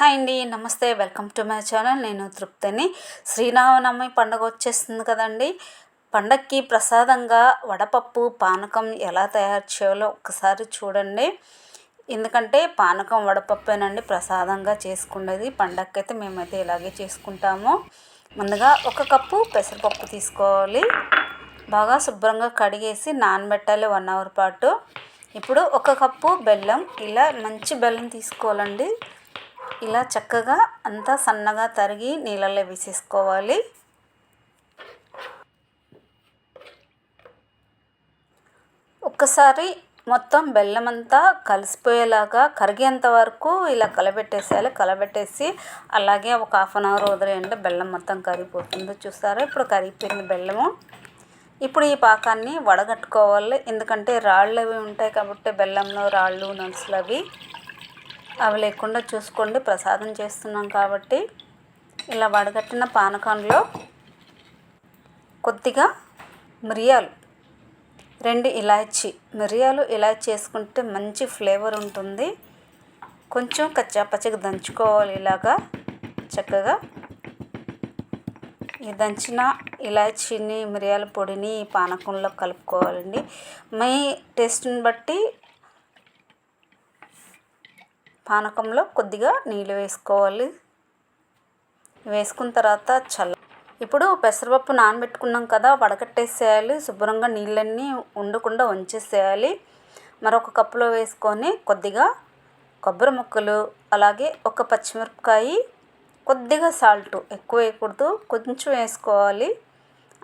Hi అండి నమస్తే welcome to my channel. నేను తృప్తిని. శ్రీరామనవమి పండుగ వచ్చేస్తుంది కదండి. పండక్కి ప్రసాదంగా వడపప్పు పానకం ఎలా తయారు చేయాలో ఒకసారి చూడండి. ఎందుకంటే పానకం వడపప్పేనండి ప్రసాదంగా చేసుకునేది. పండక్కైతే అయితే మేమైతే ఇలాగే చేసుకుంటాము. ముందుగా ఒక కప్పు పెసరపప్పు తీసుకోవాలి. బాగా శుభ్రంగా కడిగేసి నానబెట్టాలి వన్ అవర్ పాటు. ఇప్పుడు ఒక కప్పు బెల్లం. ఇలా మంచి బెల్లం తీసుకోవాలండి. ఇలా చక్కగా అంతా సన్నగా తరిగి నీళ్ళల్లో వేసేసుకోవాలి. ఒక్కసారి మొత్తం బెల్లం అంతా కలిసిపోయేలాగా కరిగేంత వరకు ఇలా కలబెట్టేసేయాలి. కలబెట్టేసి అలాగే ఒక హాఫ్ అన్ అవర్ వదిలేయండి. బెల్లం మొత్తం కరిగిపోతుంది చూస్తారా? ఇప్పుడు కరిగిపోయింది బెల్లము. ఇప్పుడు ఈ పాకాన్ని వడగట్టుకోవాలి. ఎందుకంటే రాళ్ళు అవి ఉంటాయి కాబట్టి బెల్లంలో రాళ్ళు నలుసులు అవి అవి లేకుండా చూసుకోండి. ప్రసాదం చేస్తున్నాం కాబట్టి ఇలా వడగట్టిన పానకంలో కొద్దిగా మిరియాలు రెండు ఇలాచి మిరియాలు ఇలాచి చేసుకుంటే మంచి ఫ్లేవర్ ఉంటుంది. కొంచెం కచ్చాపచ్చగా దంచుకోవాలి ఇలాగా చక్కగా. ఈ దంచిన ఇలాచీని మిరియాల పొడిని పానకంలో కలుపుకోవాలండి. మీ టేస్ట్ని బట్టి పానకంలో కొద్దిగా నీళ్ళు వేసుకోవాలి. వేసుకున్న తర్వాత చల్ల ఇప్పుడు పెసరపప్పు నానబెట్టుకున్నాం కదా వడకట్టేసేయాలి. శుభ్రంగా నీళ్ళన్నీ ఉండకుండా ఉంచేసేయాలి మరొక కప్పులో వేసుకొని కొద్దిగా కొబ్బరి ముక్కలు అలాగే ఒక పచ్చిమిరపకాయ కొద్దిగా సాల్ట్ ఎక్కువ వేయకూడదు. కొంచెం వేసుకోవాలి.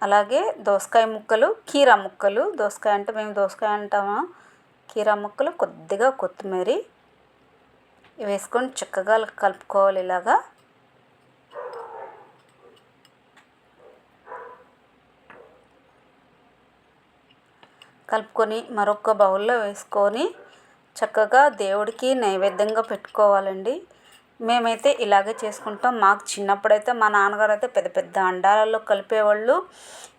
అలాగే దోసకాయ ముక్కలు కీరా ముక్కలు. దోసకాయ అంటే మేము దోసకాయ అంటామా? కీరా ముక్కలు కొద్దిగా కొత్తిమీర వేసుకొని చక్కగా కలుపుకోవాలి ఇలాగా. కలుపుకొని మరొక బౌల్లో వేసుకొని చక్కగా దేవుడికి నైవేద్యంగా పెట్టుకోవాలండి. మేమైతే ఇలాగే చేసుకుంటాం. మాకు చిన్నప్పుడైతే మా నాన్నగారు అయితే పెద్ద పెద్ద అండాలలో కలిపేవాళ్ళు.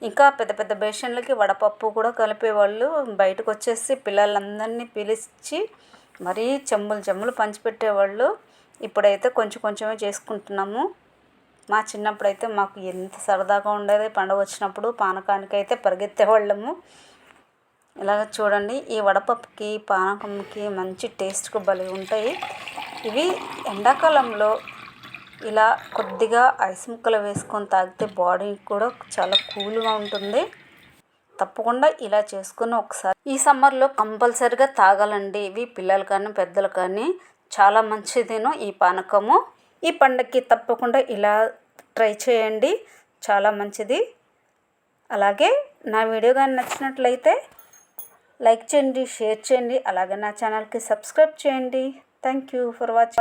ఇంకా పెద్ద పెద్ద బేషన్లకి వడపప్పు కూడా కలిపేవాళ్ళు. బయటకు వచ్చేసి పిల్లలందరినీ పిలిచి మరీ చెంబులు చెంబులు పంచిపెట్టేవాళ్ళు ఇప్పుడైతే కొంచెం కొంచెమే చేసుకుంటున్నాము. మా చిన్నప్పుడు అయితే మాకు ఎంత సరదాగా ఉండేది పండుగ వచ్చినప్పుడు పానకానికి అయితే పరిగెత్తేవాళ్ళము. ఇలాగ చూడండి ఈ వడపప్పుకి పానకంకి మంచి టేస్ట్కు భలే ఉంటాయి. ఇవి ఎండాకాలంలో ఇలా కొద్దిగా ఐస్ ముక్కలు వేసుకొని తాగితే బాడీ కూడా చాలా కూల్గా ఉంటుంది. తప్పకుండా ఇలా చేసుకుని ఒకసారి ఈ సమ్మర్లో కంపల్సరిగా తాగాలండి. ఇవి పిల్లలు కానీ పెద్దలు కానీ చాలా మంచిదేను ఈ పానకము. ఈ పండగకి తప్పకుండా ఇలా ట్రై చేయండి. చాలా మంచిది. అలాగే నా వీడియో కానీ నచ్చినట్లయితే లైక్ చేయండి షేర్ చేయండి. అలాగే నా ఛానల్కి సబ్స్క్రైబ్ చేయండి. Thank you for watch